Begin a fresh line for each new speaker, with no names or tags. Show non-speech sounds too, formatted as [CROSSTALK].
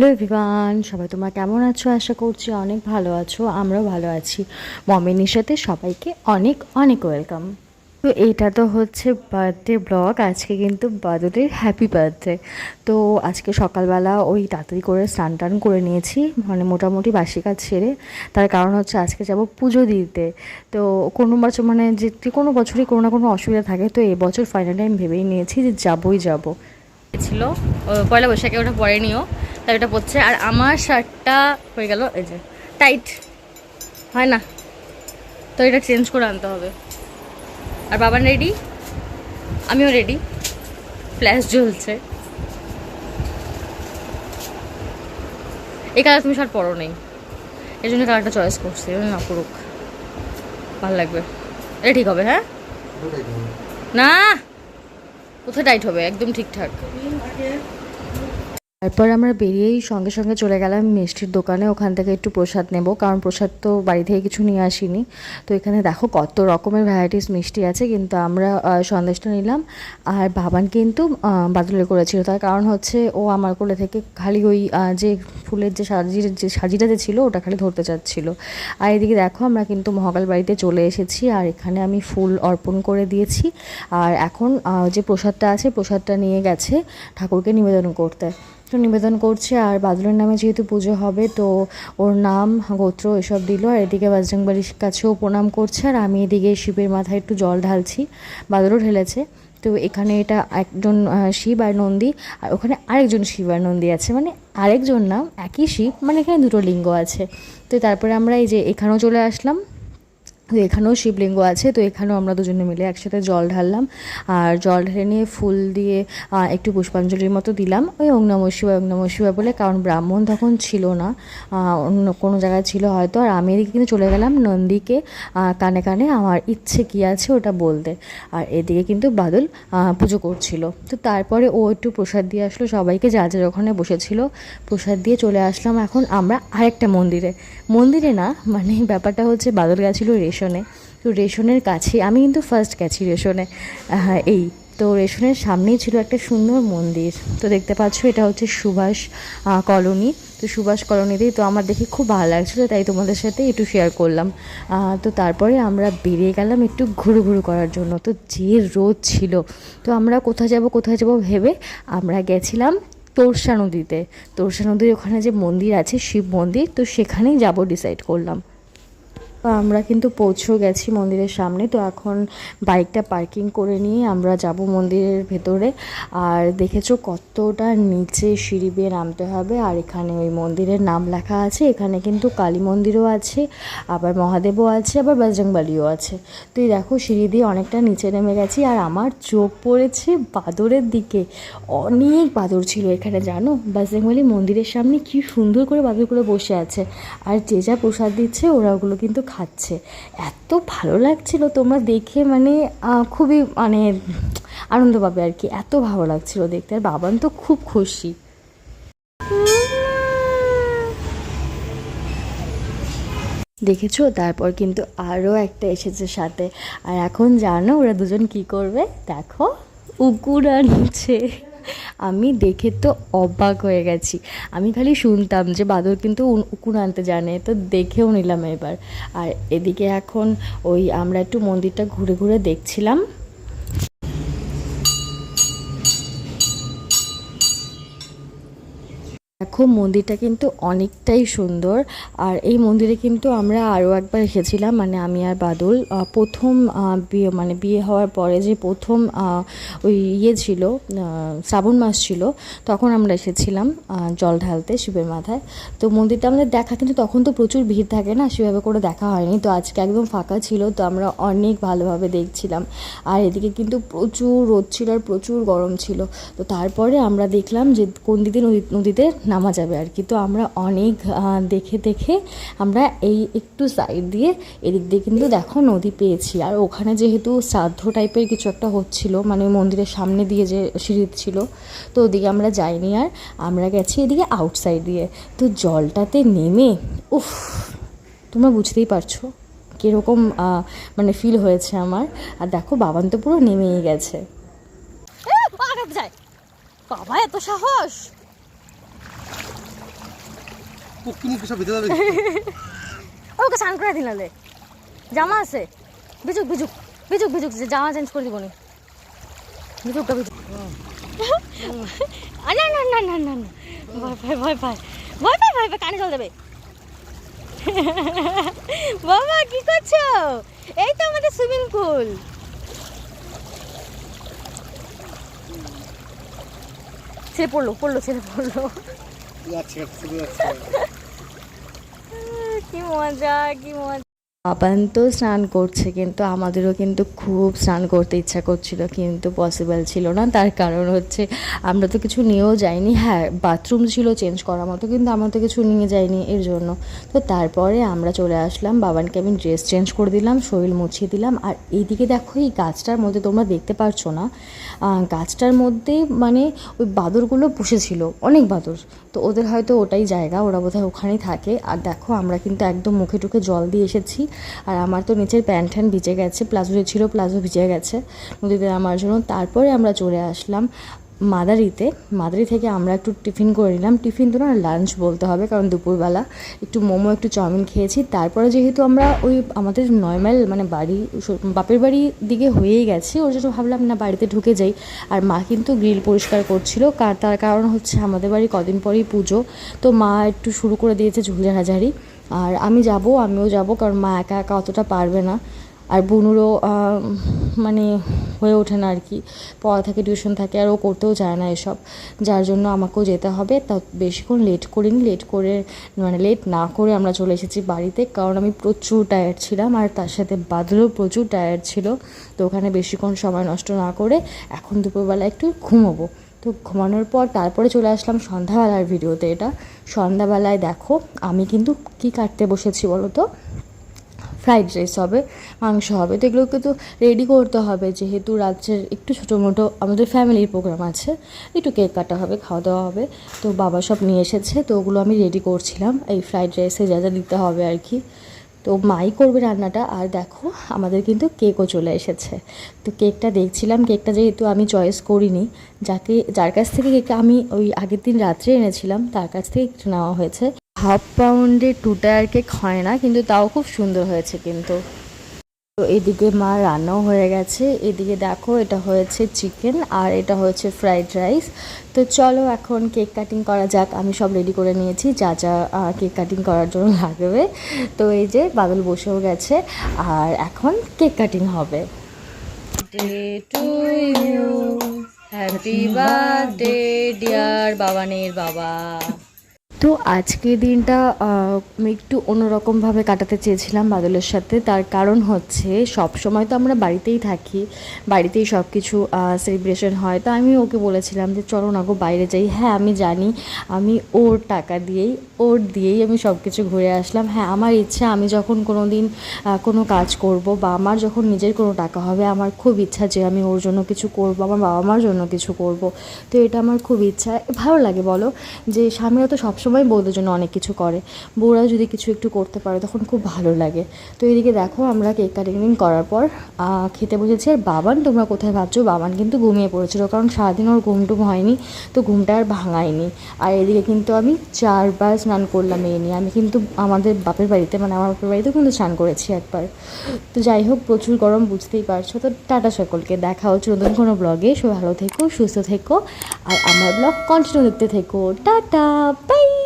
Hello everyone, সবাই তোমরা কেমন আছো? আশা করছি অনেক ভালো আছো, আমরাও ভালো আছি। মমিনীর সাথে সবাইকে অনেক অনেক ওয়েলকাম। তো এটা তো হচ্ছে বার্থডে ব্লগ, আজকে কিন্তু বাদলের হ্যাপি বার্থডে। তো আজকে সকালবেলা ওই তাড়াতাড়ি করে স্নান টান করে নিয়েছি মানে মোটামুটি বাসি কাজ সেরে। তার কারণ হচ্ছে আজকে যাব পুজো দিতে। তো কোনো বছর মানে যে কোনো বছরই কোনো না কোনো অসুবিধা থাকে, তো এবছর ফাইনালি আমি ভেবেই নিয়েছি যে যাবই যাব। ছিল পয়লা বৈশাখে ওটা পরেনিও তাই ওটা পড়ছে আর আমার শার্টটা হয়ে গেল এই যে টাইট। হয় না। তো এটা চেঞ্জ করে আনতে হবে। আর বাবান রেডি? আমিও রেডি। ফ্ল্যাশ জ্বলছে। এই কালার তুমি শার্ট পরো নেই। এই জন্য কালারটা চয়েস করছি না পড়ুক ভালো লাগবে। এটা ঠিক হবে হ্যাঁ? না! কোথায় টাইট হবে? একদম ঠিকঠাক। তারপর আমরা বেরিয়েই সঙ্গে সঙ্গে চলে গেলাম মিষ্টির দোকানে। ওখান থেকে একটু প্রসাদ নেব, কারণ প্রসাদ তো বাড়ি থেকে কিছু নিয়ে আসিনি। তো এখানে দেখো কত রকমের ভ্যারাইটিস মিষ্টি আছে, কিন্তু আমরা সন্দেশটা নিলাম। আর বাবান কিন্তু বাদলে করেছিল তার কারণ হচ্ছে ও আমার কোলে থেকে খালি ওই যে ফুলের যে সাজির যে সাজিটা যে ছিল, ওটা খালি ধরতে চাচ্ছিল। আর এদিকে দেখো আমরা কিন্তু মহাকাল বাড়িতে চলে এসেছি, আর এখানে আমি ফুল অর্পণ করে দিয়েছি। আর এখন যে প্রসাদটা আছে, প্রসাদটা নিয়ে গেছে ঠাকুরকে নিবেদন করতে। তো নিবেদন করছে, আর বাদলের নামে যেহেতু পুজো হবে, তো ওর নাম গোত্র এসব দিল, আর এদিকে বাজরংবাড়ির কাছেও প্রণাম করছে, আর আমি এদিকে শিবের মাথায় একটু জল ঢালছি। বাদলও ঢেলেছে, তো এখানে এটা একজন শিব আর নন্দী, আর ওখানে আরেকজন শিব আর নন্দী আছে মানে আরেকজন নাম, একই শিব মানে এখানে দুটো লিঙ্গ আছে। তো তারপরে আমরা এই যে এখানেও চলে আসলাম তো এখানেও শিবলিঙ্গ আছে, তো এখানেও আমরা দুজনে মিলে একসাথে জল ঢাললাম। আর জল ঢেলে নিয়ে ফুল দিয়ে একটু পুষ্পাঞ্জলির মতো দিলাম। ওই ওং নম শিবায়, ওং নম শিবায় বলে, কারণ ব্রাহ্মণ তখন ছিল না। অন্য কোনো জায়গায় ছিল হয়তো। আর আমি এদিকে কিন্তু চলে গেলাম নন্দীকে কানে কানে। আমার ইচ্ছে কী আছে ওটা বলতে। আর এদিকে কিন্তু বাদল পুজো করছিল। তো তারপরে ও একটু প্রসাদ দিয়ে আসলো সবাইকে, যা যা ওখানে বসেছিল। প্রসাদ দিয়ে চলে আসলাম এখন আমরা আরেকটা মন্দিরে। মন্দিরে না মানে ব্যাপারটা হচ্ছে বাদল গেছিল রেশনে। তো রেশনের কাছে আমি কিন্তু ফার্স্ট গেছি রেশনে। এই, তো রেশনের সামনেই ছিল একটা সুন্দর মন্দির। তো দেখতে পাচ্ছ, এটা হচ্ছে সুভাষ কলোনি। তো সুভাষ কলোনিতেই তো আমার দেখে খুব ভালো লাগছিল, তাই তোমাদের সাথে একটু শেয়ার করলাম। তো তারপরে আমরা বেরিয়ে গেলাম একটু ঘুরু ঘুরু করার জন্য। তো যে রোদ ছিল, তো আমরা কোথায় যাব কোথায় যাব ভেবে আমরা গেছিলাম তোরসা নদীতে। তোরসা নদীর ওখানে যে মন্দির আছে, শিব মন্দির, তো সেখানেই যাব ডিসাইড করলাম। তো আমরা কিন্তু পৌঁছেও গেছি মন্দিরের সামনে। তো এখন বাইকটা পার্কিং করে নিয়ে আমরা যাব মন্দিরের ভেতরে। আর দেখেছ কতটা নিচে সিঁড়ি বেয়ে নামতে হবে। আর এখানে ওই মন্দিরের নাম লেখা আছে। এখানে কিন্তু কালী মন্দিরও আছে, আবার মহাদেবও আছে, আবার বজরংবালিও আছে। তো এই দেখো সিঁড়ি দিয়ে অনেকটা নিচে নেমে গেছি। আর আমার চোখ পড়েছে বাদরের দিকে। অনেক বাদর ছিল এখানে, জানো? বজরংবালি মন্দিরের সামনে কি সুন্দর করে বাদরগুলো বসে আছে। আর যে যা প্রসাদ দিচ্ছে ওরা ওগুলো কিন্তু খাচ্ছে। এত ভালো লাগছিল তোমরা দেখে মানে খুবই মানে আনন্দ পাবে আর কি। এত ভালো লাগছিল দেখতে। আর বাবান তো খুব খুশি। দেখেছ? তারপর কিন্তু আরও একটা এসেছে সাথে। আর এখন জানো ওরা দুজন কি করবে? দেখো, উকুর আনছে। আমি দেখে তো অবাক হয়ে গেছি। আমি খালি শুনতাম যে বাদর কিন্তু উকুন আনতে জানে, তো দেখেও নিলাম এবার। আর এদিকে এখন ওই আমরা একটু মন্দিরটা ঘুরে ঘুরে দেখছিলাম। দেখো, মন্দিরটা কিন্তু অনেকটাই সুন্দর। আর এই মন্দিরে কিন্তু আমরা আরও একবার এসেছিলাম মানে আমি আর বাদল। প্রথম বিয়ে মানে বিয়ে হওয়ার পরে যে প্রথম ওই ইয়ে ছিল শ্রাবণ মাস ছিল, তখন আমরা এসেছিলাম জল ঢালতে শিবের মাথায়। তো মন্দিরটা আমাদের দেখা, কিন্তু তখন তো প্রচুর ভিড় থাকে না, সেভাবে করে দেখা হয়নি। তো আজকে একদম ফাঁকা ছিল, তো আমরা অনেক ভালোভাবে দেখছিলাম। আর এদিকে কিন্তু প্রচুর রোদ ছিল আর প্রচুর গরম ছিল। তো তারপরে আমরা দেখলাম যে কোন দিকে নদী, নদীতে নামা যাবে আর কি। তো আমরা অনেক দেখে দেখে আমরা এই একটু সাইড দিয়ে এদিক দিয়ে কিন্তু দেখো নদী পেয়েছি। আর ওখানে যেহেতু শ্রাদ্ধ টাইপের কিছু একটা হচ্ছিল মানে মন্দিরের সামনে দিয়ে যে সিঁড়ি ছিল, তো ওদিকে আমরা যাইনি আর আমরা গেছি এদিকে আউটসাইড দিয়ে। তো জলটাতে নেমে, উফ, তোমরা বুঝতেই পারছ কীরকম মানে ফিল হয়েছে আমার। আর দেখো বাবান তো পুরো নেমেই গেছে। বাবা, এত সাহস!
পক্ষিনি সব ভিতরে যাবে?
ওকে স্নান করে দিলালে জামা আছে। বিজুক বিজুক বিজুক বিজুক যে জামা চেঞ্জ করে দিবনি বিজুক আ, না না না না না না। ভয় পায় ভয় পায়। ভয় পায় ভয় কানে জল দেবে। বাবা কি করছ? এই তো আমাদের সুইমিং পুল। ছেলে পড়ল পড়ল ছেলে পড়ল। কি মজা কি মজা। বাবান তো স্নান করছে, কিন্তু আমাদেরও কিন্তু খুব স্নান করতে ইচ্ছা করছিল, কিন্তু পসিবল ছিল না। তার কারণ হচ্ছে, আমরা তো কিছু নিয়েও যাইনি। হ্যাঁ বাথরুম ছিল চেঞ্জ করার মতো, কিন্তু আমরা তো কিছু নিয়ে যাইনি এর জন্য। তো তারপরে আমরা চলে আসলাম, বাবানকে আমি ড্রেস চেঞ্জ করে দিলাম, শরীর মুছিয়ে দিলাম। আর এইদিকে দেখো, এই গাছটার মধ্যে তোমরা দেখতে পারছ না গাছটার মধ্যে মানে ওই বাদরগুলো বসেছিল অনেক বাদর। তো ওদের হয়তো ওটাই জায়গা, ওরা বোধহয় ওখানেই থাকে। আর দেখো, আমরা কিন্তু একদম মুখে টুখে জল দিয়ে এসেছি। আর আমার তো নিচের প্যান্ট ট্যান্ট ভিজে গেছে, প্লাজো যে ছিল প্লাজো ভিজে গেছে। নদীতে নামার জন্য তারপরে আমরা চলে আসলাম মাদারিতে। মাদারি থেকে আমরা একটু টিফিন করে নিলাম। টিফিন তো না, লাঞ্চ বলতে হবে, কারণ দুপুরবেলা। একটু মোমো, একটু চাউমিন খেয়েছি। তারপরে যেহেতু আমরা ওই আমাদের নয় মাইল মানে বাড়ি বাপের বাড়ির দিকে হয়েই গেছে। ওর জন্য ভাবলাম না বাড়িতে ঢুকে যাই। আর মা কিন্তু গ্রিল পরিষ্কার করছিল। কার তার কারণ হচ্ছে আমাদের বাড়ি কদিন পরেই পুজো। তো মা একটু শুরু করে দিয়েছে ঝুলঝাড়াঝাড়ি আর আমি যাব, আমিও যাব, কারণ মা একা একা অতটা পারবে না। আর বুনুরও মানে হয়ে ওঠে না আর কি। পড়া থাকে, টিউশন থাকে, আর ও করতেও চায় না এসব। যার জন্য আমাকেও যেতে হবে। তা বেশিক্ষণ লেট করিনি, লেট করে মানে লেট না করে আমরা চলে এসেছি বাড়িতে, কারণ আমি প্রচুর টায়ার্ড ছিলাম, আর তার সাথে বাদলও প্রচুর টায়ার্ড ছিল। তো ওখানে বেশিক্ষণ সময় নষ্ট না করে এখন দুপুরবেলা একটু ঘুমোবো। তো ঘুমানোর পর তারপরে চলে আসলাম সন্ধ্যাবেলার ভিডিওতে এটা। সন্ধ্যাবেলায় দেখো, আমি কিন্তু কি কাটতে বসেছি বলো তো ফ্রাইড রাইস হবে, মাংস হবে, তো এগুলোকে তো রেডি করতে হবে। যেহেতু রাত্রের একটু ছোটো মোটো আমাদের ফ্যামিলির প্রোগ্রাম আছে, একটু কেক কাটা হবে, খাওয়া দাওয়া হবে। তো বাবা সব নিয়ে এসেছে, তো ওগুলো আমি রেডি করছিলাম। এই ফ্রাইড রাইসে যা যা দিতে হবে আর কি। তো মাই করবে রান্নাটা, আর দেখো আমাদের কিন্তু কেকও চলে এসেছে। তো কেকটা দেখছিলাম, কেকটা যেহেতু আমি চয়েস করিনি, যাকে, যার কাছ থেকে কেকটা আমি ওই আগের দিন রাত্রে এনেছিলাম, তার কাছ থেকে নেওয়া হয়েছে। হাফ পাউন্ডে টু টায়ার কেক হয় না, কিন্তু তাও খুব সুন্দর হয়েছে কিন্তু। তো এদিকে মা রান্নাও হয়ে গেছে। এদিকে দেখো, এটা হয়েছে চিকেন আর এটা হয়েছে ফ্রাইড রাইস তো চলো এখন কেক কাটিং করা যাক। আমি সব রেডি করে নিয়েছি, যা যা কেক কাটিং করার জন্য [LAUGHS] লাগবে। তো এই যে বাদল বসেও গেছে আর এখন কেক কাটিং হবে। হ্যাপি বার্থডে ডিয়ার বাবানের বাবা। তো আজকের দিনটা আমি একটু অন্যরকমভাবে কাটাতে চেয়েছিলাম বাদলের সাথে। তার কারণ হচ্ছে সব সময় তো আমরা বাড়িতেই থাকি, বাড়িতেই সব কিছু সেলিব্রেশন হয়। তো আমি ওকে বলেছিলাম যে, চলো না গো, বাইরে যাই। হ্যাঁ আমি জানি, আমি ওর টাকা দিয়েই, ওর দিয়েই আমি সব কিছু ঘুরে আসলাম। হ্যাঁ আমার ইচ্ছা, আমি যখন কোনো দিন কোনো কাজ করব বা আমার যখন নিজের কোনো টাকা হবে, আমার খুব ইচ্ছা যে, আমি ওর জন্য কিছু করব, আমার বাবা মার জন্য কিছু করব। তো এটা আমার খুব ইচ্ছা। ভালো লাগে বলো যে, স্বামীরা তো সবসময় বউদের জন্য অনেক কিছু করে। বউরা যদি কিছু একটু করতে পারে, তখন খুব ভালো লাগে। তো এদিকে দেখো, আমরা কেক কাটিং করার পর খেতে বসেছি। আর বাবান, তোমরা কোথায় ভাবছ? বাবান কিন্তু ঘুমিয়ে পড়েছিল, কারণ সারাদিন ওর ঘুমটুম হয়নি, তো ঘুমটা আর ভাঙায়নি। আর এদিকে কিন্তু আমি চারবার স্নান করলাম এই নিয়ে। আমি কিন্তু আমাদের বাপের বাড়িতে মানে আমার বাপের বাড়িতেও কিন্তু স্নান করেছি একবার। তো যাই হোক, প্রচুর গরম, বুঝতেই পারছ। তো টাটা সকলকে, দেখা হচ্ছে নতুন কোনো ব্লগে সব ভালো থেকো, সুস্থ থেকো। আর আমার ব্লগ কন্টিনিউ দেখতে থেকো। Tata bye